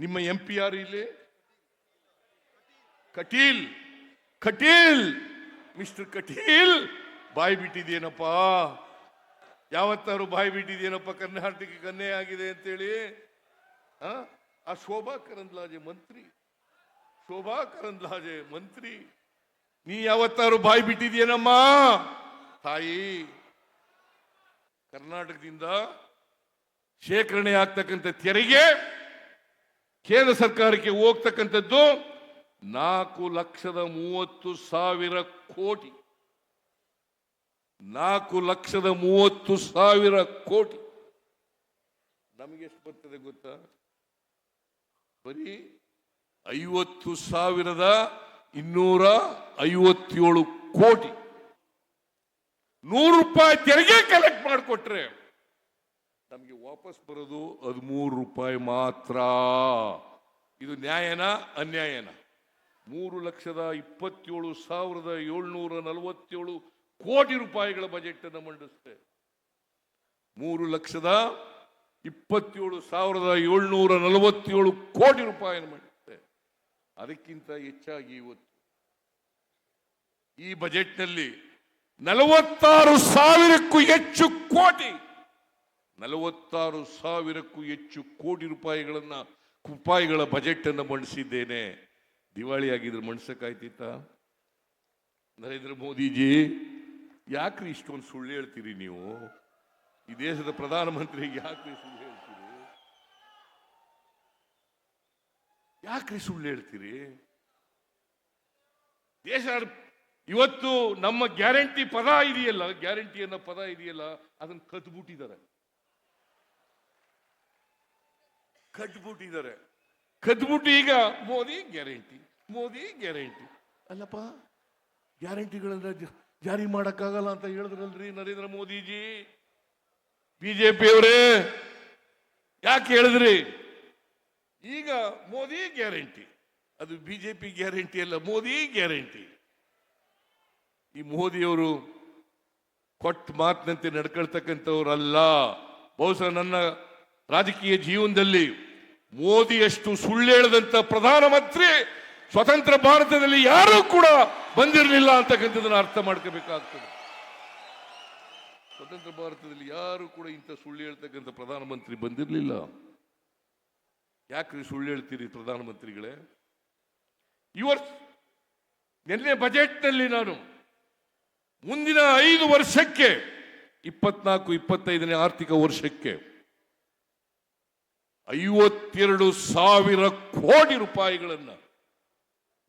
ನಿಮ್ಮ M P ಯಾರು ಇಲ್ಲಿ ಕಟೀಲ್ ಕಟೀಲ್ ಮಿಸ್ಟರ್ ಕಟೀಲ್, ಬಾಯಿ ಬಿಟ್ಟಿದೇನಪ್ಪ ಯಾವತ್ತಾರು ಬಾಯಿ ಬಿಟ್ಟಿದೇನಪ್ಪ ಕರ್ನಾಟಕಕ್ಕೆ ಕನ್ನೆ ಆಗಿದೆ ಅಂತೇಳಿ. ಆ? ಶೋಭಾ ಕರಂದ್ಲಾಜೆ ಮಂತ್ರಿ. ಶೋಭಾ ಕರಂದ್ಲಾಜೆ ಮಂತ್ರಿ. ನೀ ಯಾವತ್ತಾರು ಬಾಯಿ ಬಿಟ್ಟಿದ್ಯೇನಮ್ಮ ತಾಯಿ, ಕರ್ನಾಟಕದಿಂದ ಶೇಖರಣೆ ಆಗ್ತಕ್ಕಂಥ ತೆರಿಗೆ ಕೇಂದ್ರ ಸರ್ಕಾರಕ್ಕೆ ಹೋಗ್ತಕ್ಕಂಥದ್ದು ನಾಲ್ಕು ಲಕ್ಷದ ಮೂವತ್ತು ಸಾವಿರ ಕೋಟಿ. ನಾಲ್ಕು ಲಕ್ಷದ ಮೂವತ್ತು ಸಾವಿರ ಕೋಟಿ. ನಮಗೆ ಎಷ್ಟು ಬರ್ತದೆ ಗೊತ್ತಾ? ಬರೀ ಐವತ್ತು ಸಾವಿರದ ಇನ್ನೂರ ಐವತ್ತೇಳು ಕೋಟಿ. ನೂರು ರೂಪಾಯಿ ತೆರಿಗೆ ಕಲೆಕ್ಟ್ ಮಾಡಿಕೊಟ್ರೆ ನಮಗೆ ವಾಪಸ್ ಬರೋದು ಹದಿಮೂರು ರೂಪಾಯಿ ಮಾತ್ರ. ಇದು ನ್ಯಾಯನ ಅನ್ಯಾಯನ? ಮೂರು ಲಕ್ಷದ ಇಪ್ಪತ್ತೇಳು ಸಾವಿರದ ಏಳ್ನೂರ ನಲವತ್ತೇಳು ಕೋಟಿ ರೂಪಾಯಿಗಳ ಬಜೆಟ್ ಅನ್ನು ಮಂಡಿಸುತ್ತೆ ಮೂರು ಲಕ್ಷದ ಇಪ್ಪತ್ತೇಳು ಸಾವಿರದ ಏಳ್ನೂರ ನಲವತ್ತೇಳು ಕೋಟಿ ರೂಪಾಯಿಯನ್ನು ಮಾಡುತ್ತೆ ಅದಕ್ಕಿಂತ ಹೆಚ್ಚಾಗಿ ಇವತ್ತು. ಈ ಬಜೆಟ್ನಲ್ಲಿ ನಲವತ್ತಾರು ಸಾವಿರಕ್ಕೂ ಹೆಚ್ಚು ಕೋಟಿ ನಲವತ್ತಾರು ಸಾವಿರಕ್ಕೂ ಹೆಚ್ಚು ಕೋಟಿ ರೂಪಾಯಿಗಳನ್ನು ರೂಪಾಯಿಗಳ ಬಜೆಟ್ ಅನ್ನು ಮಂಡಿಸಿದ್ದೇನೆ. ದಿವಾಳಿ ಆಗಿದ್ರೆ ಮಂಡ್ಸಕ್ಕಾಯ್ತಿತ್ತ? ನರೇಂದ್ರ ಮೋದಿಜಿ, ಯಾಕ್ರಿ ಇಷ್ಟೊಂದು ಸುಳ್ಳು ಹೇಳ್ತೀರಿ ನೀವು? ಈ ದೇಶದ ಪ್ರಧಾನಮಂತ್ರಿಗೆ ಯಾಕ್ರಿ ಸುಳ್ಳು ಹೇಳ್ತೀರಿ? ಯಾಕ್ರಿ ಸುಳ್ಳು ಹೇಳ್ತೀರಿ? ದೇಶ ಇವತ್ತು ನಮ್ಮ ಗ್ಯಾರಂಟಿ ಪದ ಇದೆಯಲ್ಲ ಗ್ಯಾರಂಟಿ ಅನ್ನೋ ಪದ ಇದೆಯಲ್ಲ, ಅದನ್ನ ಕದ್ಬಿಟ್ಟಿದ್ದಾರೆ. ಕಟ್ಬಿಟ್ಟಿದ್ದಾರೆ ಕದ್ಬಿಟ್ಟು ಈಗ ಮೋದಿ ಗ್ಯಾರಂಟಿ ಮೋದಿ ಗ್ಯಾರಂಟಿ. ಅಲ್ಲಪ್ಪ ಗ್ಯಾರಂಟಿಗಳನ್ನ ಜಾರಿ ಮಾಡಕ್ಕಾಗಲ್ಲ ಅಂತ ಹೇಳಿದ್ರಲ್ರಿ ನರೇಂದ್ರ ಮೋದಿಜಿ. ಬಿಜೆಪಿಯವರೇ ಯಾಕೆ ಹೇಳಿದ್ರಿ? ಈಗ ಮೋದಿ ಗ್ಯಾರಂಟಿ. ಅದು ಬಿಜೆಪಿ ಗ್ಯಾರಂಟಿ ಅಲ್ಲ ಮೋದಿ ಗ್ಯಾರಂಟಿ. ಈ ಮೋದಿಯವರು ಕೊಟ್ಟ ಮಾತಿನಂತೆ ನಡ್ಕೊಳ್ತಕ್ಕಂಥವ್ರಲ್ಲ. ಬಹುಶಃ ನನ್ನ ರಾಜಕೀಯ ಜೀವನದಲ್ಲಿ ಮೋದಿಯಷ್ಟು ಸುಳ್ಳು ಹೇಳದಂತ ಪ್ರಧಾನಮಂತ್ರಿ ಸ್ವತಂತ್ರ ಭಾರತದಲ್ಲಿ ಯಾರೂ ಕೂಡ ಬಂದಿರಲಿಲ್ಲ ಅಂತಕ್ಕಂಥದನ್ನ ಅರ್ಥ ಮಾಡ್ಕೋಬೇಕಾಗ್ತದೆ. ಸ್ವತಂತ್ರ ಭಾರತದಲ್ಲಿ ಯಾರು ಕೂಡ ಇಂಥ ಸುಳ್ಳು ಹೇಳ್ತಕ್ಕಂಥ ಪ್ರಧಾನಮಂತ್ರಿ ಬಂದಿರಲಿಲ್ಲ. ಯಾಕ್ರಿ ಸುಳ್ಳು ಹೇಳ್ತೀರಿ ಪ್ರಧಾನಮಂತ್ರಿಗಳೇ? ಇವರ್ ನಿನ್ನೆ ಬಜೆಟ್ನಲ್ಲಿ ನಾನು ಮುಂದಿನ ಐದು ವರ್ಷಕ್ಕೆ, ಇಪ್ಪತ್ನಾಲ್ಕು, ಇಪ್ಪತ್ತೈದನೇ ಆರ್ಥಿಕ ವರ್ಷಕ್ಕೆ ಐವತ್ತೆರಡು ಸಾವಿರ ಕೋಟಿ ರೂಪಾಯಿಗಳನ್ನು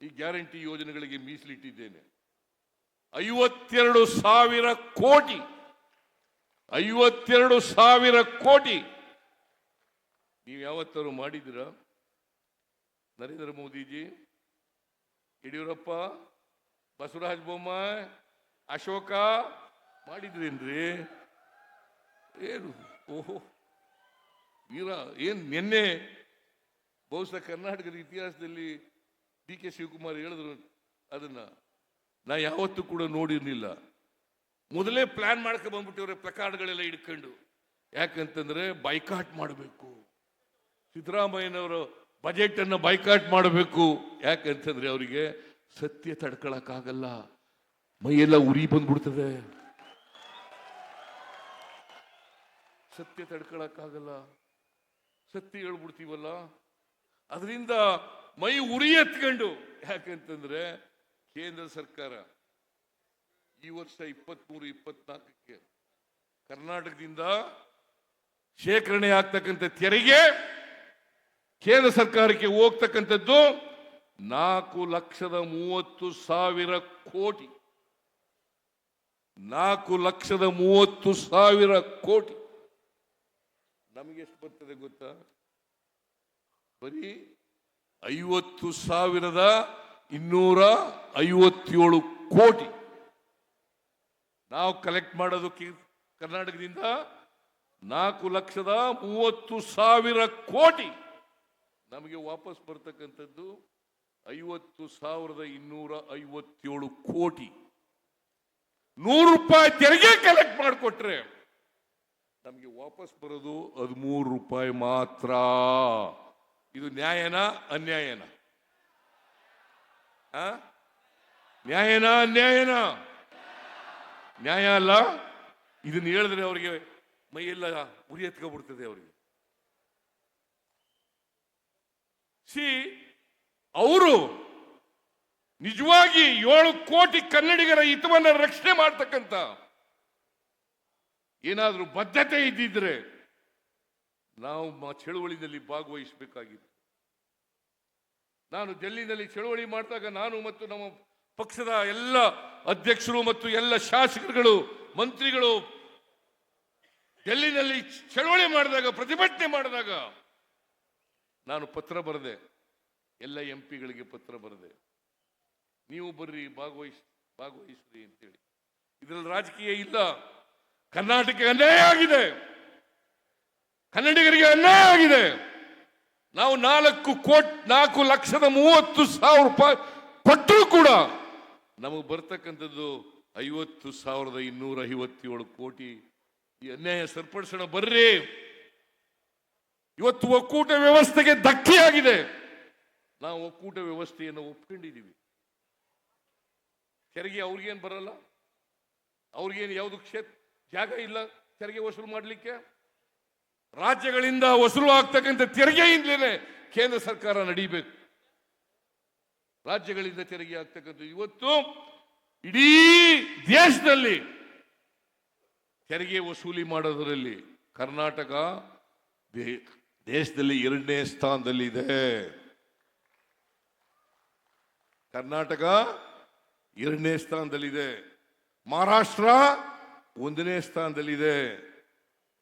ಈ ಗ್ಯಾರಂಟಿ ಯೋಜನೆಗಳಿಗೆ ಮೀಸಲಿಟ್ಟಿದ್ದೇನೆ. ಐವತ್ತೆರಡು ಸಾವಿರ ಕೋಟಿ, ಐವತ್ತೆರಡು ಸಾವಿರ ಕೋಟಿ. ನೀವು ಯಾವತ್ತಾರು ಮಾಡಿದ್ದೀರಾ? ನರೇಂದ್ರ ಮೋದಿಜಿ, ಯಡಿಯೂರಪ್ಪ, ಬಸವರಾಜ ಬೊಮ್ಮಾಯಿ, ಅಶೋಕ ಮಾಡಿದ್ರೇನ್ರಿ? ಏನು? ಓಹೋ. ವೀರ ಏನು ನಿನ್ನೆ ಬಹುಶಃ ಕರ್ನಾಟಕದ ಇತಿಹಾಸದಲ್ಲಿ ಡಿ ಕೆ ಶಿವಕುಮಾರ್ ಹೇಳಿದ್ರು ಅದನ್ನ. ನಾ ಯಾವತ್ತೂ ಕೂಡ ನೋಡಿರಲಿಲ್ಲ. ಮೊದಲೇ ಪ್ಲಾನ್ ಮಾಡ್ಕೊ ಬಂದ್ಬಿಟ್ಟಿವ್ರೆ ಪ್ಲಕಾರ್ಡ್ಗಳೆಲ್ಲ ಇಟ್ಕೊಂಡು ಯಾಕಂತಂದ್ರೆ ಬೈಕಾಟ್ ಮಾಡಬೇಕು. ಸಿದ್ದರಾಮಯ್ಯನವರು ಬಜೆಟ್ ಅನ್ನು ಬೈಕಾಟ್ ಮಾಡಬೇಕು. ಯಾಕಂತಂದ್ರೆ ಅವರಿಗೆ ಸತ್ಯ ತಡ್ಕೊಳಕ್ಕಾಗಲ್ಲ. ಮೈಯೆಲ್ಲ ಉರಿ ಬಂದ್ಬಿಡ್ತದೆ. ಸತ್ಯ ತಡ್ಕೊಳಕ್ಕಾಗಲ್ಲ. ಸತ್ಯ ಹೇಳ್ಬಿಡ್ತೀವಲ್ಲ? ಅದರಿಂದ ಮೈ ಉರಿ ಎತ್ಕೊಂಡು ಯಾಕಂತಂದ್ರೆ ಕೇಂದ್ರ ಸರ್ಕಾರ ಈ ವರ್ಷ ಇಪ್ಪತ್ಮೂರು, ಇಪ್ಪತ್ನಾಲ್ಕಕ್ಕೆ ಕರ್ನಾಟಕದಿಂದ ಶೇಖರಣೆ ಆಗ್ತಕ್ಕಂಥ ತೆರಿಗೆ ಕೇಂದ್ರ ಸರ್ಕಾರಕ್ಕೆ ಹೋಗ್ತಕ್ಕಂಥದ್ದು ನಾಲ್ಕು ಲಕ್ಷದ ಮೂವತ್ತು ಸಾವಿರ ಕೋಟಿ. ನಾಲ್ಕು ಲಕ್ಷದ ಮೂವತ್ತು ಸಾವಿರ ಕೋಟಿ. ನಮಗೆ ಎಷ್ಟು ಬರ್ತದೆ ಗೊತ್ತಾ? ಬರೀ ಐವತ್ತು ಸಾವಿರದ ಇನ್ನೂರ ಐವತ್ತೇಳು ಕೋಟಿ. ನಾವು ಕಲೆಕ್ಟ್ ಮಾಡೋದು ಕರ್ನಾಟಕದಿಂದ ನಾಲ್ಕು ಲಕ್ಷದ ಮೂವತ್ತು ಸಾವಿರ ಕೋಟಿ. ನಮಗೆ ವಾಪಸ್ ಬರ್ತಕ್ಕಂಥದ್ದು ಐವತ್ತು ಸಾವಿರದ ಇನ್ನೂರ ಐವತ್ತೇಳು ಕೋಟಿ. ನೂರು ರೂಪಾಯಿ ತೆರಿಗೆ ಕಲೆಕ್ಟ್ ಮಾಡಿಕೊಟ್ರೆ ನಮಗೆ ವಾಪಸ್ ಬರೋದು ಹದಿಮೂರು ರೂಪಾಯಿ ಮಾತ್ರ. ಇದು ನ್ಯಾಯನಾ ಅನ್ಯಾಯನ? ನ್ಯಾಯನಾ ಅನ್ಯಾಯನ? ನ್ಯಾಯ ಅಲ್ಲ? ಇದನ್ನ ಹೇಳಿದ್ರೆ ಅವರಿಗೆ ಮೈಯೆಲ್ಲ ಉರಿ ಎತ್ಕೊಬಿಡ್ತದೆ ಅವರಿಗೆ. ಸಿ, ಅವರು ನಿಜವಾಗಿ ಏಳು ಕೋಟಿ ಕನ್ನಡಿಗರ ಹಿತವನ್ನ ರಕ್ಷಣೆ ಮಾಡ್ತಕ್ಕಂಥ ಏನಾದರೂ ಬದ್ಧತೆ ಇದ್ದಿದ್ರೆ ನಾವು ಚಳುವಳಿನಲ್ಲಿ ಭಾಗವಹಿಸಬೇಕಾಗಿತ್ತು. ನಾನು ಡೆಲ್ಲಿನಲ್ಲಿ ಚಳುವಳಿ ಮಾಡಿದಾಗ ನಾನು ಮತ್ತು ನಮ್ಮ ಪಕ್ಷದ ಎಲ್ಲ ಅಧ್ಯಕ್ಷರು ಮತ್ತು ಎಲ್ಲ ಶಾಸಕರುಗಳು, ಮಂತ್ರಿಗಳು ಡೆಲ್ಲಿನಲ್ಲಿ ಚಳುವಳಿ ಮಾಡಿದಾಗ, ಪ್ರತಿಭಟನೆ ಮಾಡಿದಾಗ ನಾನು ಪತ್ರ ಬರೆದೆ. ಎಲ್ಲ ಎಂ ಪಿಗಳಿಗೆ ಪತ್ರ ಬರೆದೆ. ನೀವು ಬರ್ರಿ, ಭಾಗವಹಿಸಿ, ಭಾಗವಹಿಸ್ರಿ ಅಂತೇಳಿ. ಇದರಲ್ಲಿ ರಾಜಕೀಯ ಇಲ್ಲ. ಕರ್ನಾಟಕ ಅನ್ಯಾಯ ಆಗಿದೆ. ಕನ್ನಡಿಗರಿಗೆ ಅನ್ಯಾಯ ಆಗಿದೆ. ನಾವು ನಾಲ್ಕು ಕೋಟಿ, ನಾಲ್ಕು ಲಕ್ಷದ ಮೂವತ್ತು ಸಾವಿರ ರೂಪಾಯಿ ಕೊಟ್ಟರೂ ಕೂಡ ನಮಗೆ ಬರ್ತಕ್ಕಂಥದ್ದು ಐವತ್ತು ಸಾವಿರದ ಇನ್ನೂರ ಐವತ್ತೇಳು ಕೋಟಿ ಈ ಅನ್ಯಾಯ ಸರಿಪಡಿಸೋಣ ಬರ್ರಿ. ಇವತ್ತು ಒಕ್ಕೂಟ ವ್ಯವಸ್ಥೆಗೆ ಧಕ್ಕೆಯಾಗಿದೆ ನಾವು ಒಕ್ಕೂಟ ವ್ಯವಸ್ಥೆಯನ್ನು ಒಪ್ಕೊಂಡಿದ್ದೀವಿ. ತೆರಿಗೆ ಅವ್ರಿಗೇನು ಬರಲ್ಲ? ಅವ್ರಿಗೇನು ಯಾವುದು ಕ್ಷೇತ್ರ? ಜಾಗ ಇಲ್ಲ, ತೆರಿಗೆ ವಸೂಲು ಮಾಡಲಿಕ್ಕೆ. ರಾಜ್ಯಗಳಿಂದ ವಸೂಲು ಆಗ್ತಕ್ಕಂಥ ತೆರಿಗೆಯಿಂದಲೇ ಕೇಂದ್ರ ಸರ್ಕಾರ ನಡೀಬೇಕು. ರಾಜ್ಯಗಳಿಂದ ತೆರಿಗೆ ಆಗ್ತಕ್ಕಂಥ ಇವತ್ತು ಇಡೀ ದೇಶದಲ್ಲಿ ತೆರಿಗೆ ವಸೂಲಿ ಮಾಡೋದರಲ್ಲಿ ಕರ್ನಾಟಕ ದೇಶದಲ್ಲಿ ಎರಡನೇ ಸ್ಥಾನದಲ್ಲಿದೆ ಕರ್ನಾಟಕ ಎರಡನೇ ಸ್ಥಾನದಲ್ಲಿದೆ. ಮಹಾರಾಷ್ಟ್ರ ಒಂದನೇ ಸ್ಥಾನದಲ್ಲಿದೆ.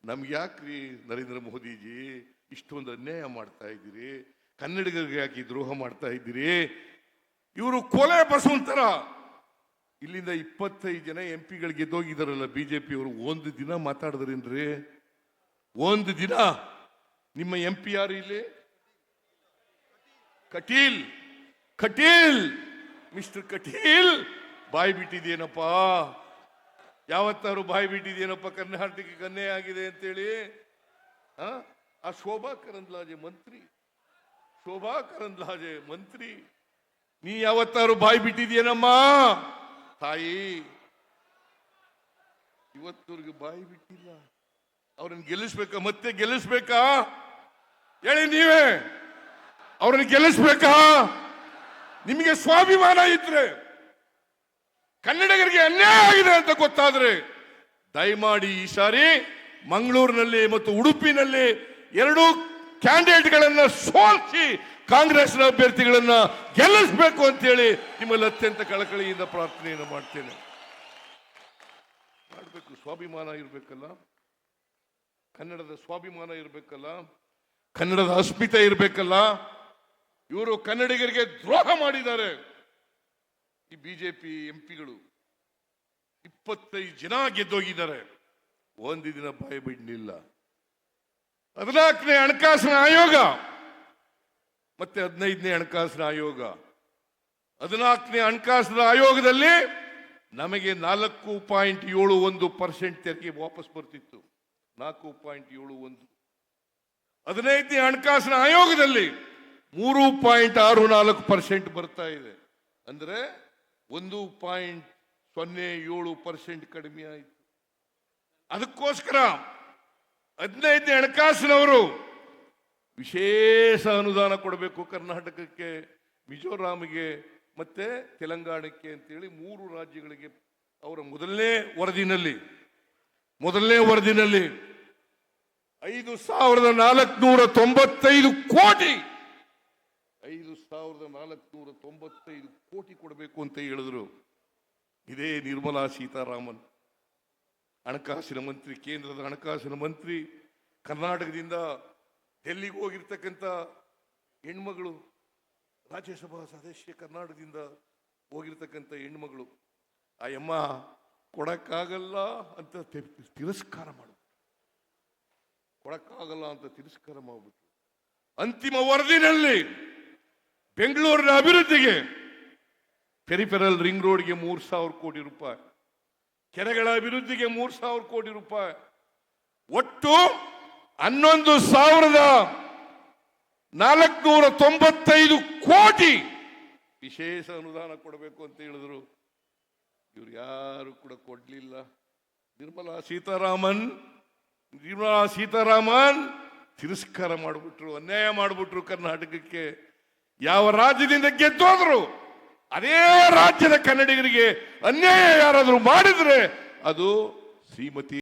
ನಮ್ಗೆ ಯಾಕ್ರಿ ನರೇಂದ್ರ ಮೋದಿಜಿ ಇಷ್ಟೊಂದು ಅನ್ಯಾಯ ಮಾಡ್ತಾ ಇದ್ದೀರಿ? ಕನ್ನಡಿಗರಿಗೆ ಯಾಕೆ ದ್ರೋಹ ಮಾಡ್ತಾ ಇದ್ದೀರಿ? ಇವರು ಕೊಲೆ ಬಸವಂತರ. ಇಲ್ಲಿಂದ ಇಪ್ಪತ್ತೈದು ಜನ ಎಂ ಗೆದ್ದೋಗಿದಾರಲ್ಲ ಬಿಜೆಪಿ ಅವರು. ಒಂದು ದಿನ ಮಾತಾಡಿದ್ರೇನ್ರಿ? ಒಂದು ದಿನ? ನಿಮ್ಮ ಎಂ ಪಿ ಯಾರು ಇಲ್ಲಿ? ಕಟೀಲ್. ಕಟೀಲ್. ಮಿಸ್ಟರ್ ಕಟೀಲ್. ಬಾಯಿ ಬಿಟ್ಟಿದೇನಪ್ಪ ಯಾವತ್ತಾರು ಬಾಯಿ ಬಿಟ್ಟಿದೇನಪ್ಪ ಕರ್ನಾಟಕಕ್ಕೆ ಕನ್ನೆ ಆಗಿದೆ ಅಂತೇಳಿ? ಆ? ಶೋಭಾ ಕರಂದ್ಲಾಜೆ ಮಂತ್ರಿ. ಶೋಭಾ ಕರಂದ್ಲಾಜೆ ಮಂತ್ರಿ. ನೀ ಯಾವತ್ತಾರು ಬಾಯಿ ಬಿಟ್ಟಿದ್ಯೇನಮ್ಮ? ತಾಯಿ ಇವತ್ತವ್ರಿಗೆ ಬಾಯಿ ಬಿಟ್ಟಿಲ್ಲ. ಅವ್ರನ್ನ ಗೆಲ್ಲಿಸ್ಬೇಕಾ? ಮತ್ತೆ ಗೆಲ್ಲಿಸ್ಬೇಕಾ? ಹೇಳಿ ನೀವೇ. ಅವ್ರನ್ನ ಗೆಲ್ಲಿಸ್ಬೇಕಾ? ನಿಮಗೆ ಸ್ವಾಭಿಮಾನ ಇದ್ರೆ. ಕನ್ನಡಿಗರಿಗೆ ಅನ್ಯಾಯ ಆಗಿದೆ ಅಂತ ಗೊತ್ತಾದ್ರೆ, ದಯಮಾಡಿ ಈ ಸಾರಿ ಮಂಗಳೂರಿನಲ್ಲಿ ಮತ್ತು ಉಡುಪಿನಲ್ಲಿ ಎರಡೂ ಕ್ಯಾಂಡಿಡೇಟ್ಗಳನ್ನ ಸೋಲಿಸಿ ಕಾಂಗ್ರೆಸ್ನ ಅಭ್ಯರ್ಥಿಗಳನ್ನ ಗೆಲ್ಲಿಸಬೇಕು ಅಂತೇಳಿ ನಿಮ್ಮಲ್ಲಿ ಅತ್ಯಂತ ಕಳಕಳಿಯಿಂದ ಪ್ರಾರ್ಥನೆಯನ್ನು ಮಾಡ್ತೇನೆ. ಮಾಡಬೇಕು, ಸ್ವಾಭಿಮಾನ ಇರಬೇಕಲ್ಲ. ಕನ್ನಡದ ಸ್ವಾಭಿಮಾನ ಇರಬೇಕಲ್ಲ. ಕನ್ನಡದ ಅಸ್ಮಿತೆ ಇರಬೇಕಲ್ಲ. ಇವರು ಕನ್ನಡಿಗರಿಗೆ ದ್ರೋಹ ಮಾಡಿದ್ದಾರೆ. ಈ ಬಿಜೆಪಿ ಎಂಪಿಗಳು ಇಪ್ಪತ್ತೈದು ಜನ ಗೆದ್ದೋಗಿದ್ದಾರೆ. ಒಂದು ದಿನ ಬಾಯಿ ಬಿಡ್ಲಿಲ್ಲ. ಹದಿನಾಲ್ಕನೇ ಹಣಕಾಸಿನ ಆಯೋಗ ಮತ್ತೆ ಹದಿನೈದನೇ ಹಣಕಾಸಿನ ಆಯೋಗ. ಹದಿನಾಲ್ಕನೇ ಹಣಕಾಸಿನ ಆಯೋಗದಲ್ಲಿ ನಮಗೆ ನಾಲ್ಕು ಪಾಯಿಂಟ್ ಏಳು ಒಂದು ಪರ್ಸೆಂಟ್ ತೆರಿಗೆ ವಾಪಸ್ ಬರ್ತಿತ್ತು. ನಾಲ್ಕು ಪಾಯಿಂಟ್ ಏಳು ಒಂದು. ಹದಿನೈದನೇ ಹಣಕಾಸಿನ ಆಯೋಗದಲ್ಲಿ ಮೂರು ಪಾಯಿಂಟ್ ಆರು ನಾಲ್ಕು ಪರ್ಸೆಂಟ್ ಬರ್ತಾ ಇದೆ. ಅಂದ್ರೆ ಒಂದು ಪಾಯಿಂಟ್ ಸೊನ್ನೆ ಏಳು ಪರ್ಸೆಂಟ್ ಕಡಿಮೆ ಆಯಿತು. ಅದಕ್ಕೋಸ್ಕರ ಹದಿನೈದನೇ ಹಣಕಾಸಿನವರು ವಿಶೇಷ ಅನುದಾನ ಕೊಡಬೇಕು ಕರ್ನಾಟಕಕ್ಕೆ ಮಿಜೋರಾಂಗೆ ಮತ್ತೆ ತೆಲಂಗಾಣಕ್ಕೆ ಅಂತೇಳಿ ಮೂರು ರಾಜ್ಯಗಳಿಗೆ ಅವರ ಮೊದಲನೇ ವರದಿನಲ್ಲಿ ಮೊದಲನೇ ವರದಿನಲ್ಲಿ ಐದು ಸಾವಿರದ ನಾಲ್ಕುನೂರ ತೊಂಬತ್ತೈದು ಕೋಟಿ ಸಾವಿರದ ನಾಲ್ಕುನೂರ ತೊಂಬತ್ತೈದು ಕೋಟಿ ಕೊಡಬೇಕು ಅಂತ ಹೇಳಿದ್ರು. ಇದೇ ನಿರ್ಮಲಾ ಸೀತಾರಾಮನ್. ಹಣಕಾಸಿನ ಮಂತ್ರಿ, ಕೇಂದ್ರದ ಹಣಕಾಸಿನ ಮಂತ್ರಿ, ಕರ್ನಾಟಕದಿಂದ ಡೆಲ್ಲಿಗೆ ಹೋಗಿರ್ತಕ್ಕಂಥ ಹೆಣ್ಮಗಳು, ರಾಜ್ಯಸಭಾ ಸದಸ್ಯ ಕರ್ನಾಟಕದಿಂದ ಹೋಗಿರ್ತಕ್ಕಂಥ ಹೆಣ್ಮಗಳು ಆ ಅಮ್ಮ ಕೊಡಕ್ಕಾಗಲ್ಲ ಅಂತ ತಿರಸ್ಕಾರ ಮಾಡಿಬಿಟ್ರು. ಕೊಡಕ್ಕಾಗಲ್ಲ ಅಂತ ತಿರಸ್ಕಾರ ಮಾಡ್ಬಿಟ್ರು. ಅಂತಿಮ ವರದಿನಲ್ಲಿ ಬೆಂಗಳೂರಿನ ಅಭಿವೃದ್ಧಿಗೆ ಪೆರಿಫೆರಲ್ ರಿಂಗ್ ರೋಡ್ಗೆ ಮೂರು ಸಾವಿರ ಕೋಟಿ ರೂಪಾಯಿ. ಕೆರೆಗಳ ಅಭಿವೃದ್ಧಿಗೆ ಮೂರು ಸಾವಿರ ಕೋಟಿ ರೂಪಾಯಿ. ಒಟ್ಟು ಹನ್ನೊಂದು ಸಾವಿರದ ನಾಲ್ಕುನೂರ ತೊಂಬತ್ತೈದು ಕೋಟಿ ವಿಶೇಷ ಅನುದಾನ ಕೊಡಬೇಕು ಅಂತ ಹೇಳಿದ್ರು. ಇವ್ರು ಯಾರು ಕೂಡ ಕೊಡ್ಲಿಲ್ಲ. ನಿರ್ಮಲಾ ಸೀತಾರಾಮನ್ ನಿರ್ಮಲಾ ಸೀತಾರಾಮನ್ ತಿರಸ್ಕಾರ ಮಾಡಿಬಿಟ್ರು, ಅನ್ಯಾಯ ಮಾಡಿಬಿಟ್ರು ಕರ್ನಾಟಕಕ್ಕೆ. ಯಾವ ರಾಜ್ಯದಿಂದ ಗೆದ್ದೋದ್ರು ಅದೇ ರಾಜ್ಯದ ಕನ್ನಡಿಗರಿಗೆ ಅನ್ಯಾಯ ಯಾರಾದರೂ ಮಾಡಿದ್ರೆ ಅದು ಶ್ರೀಮತಿ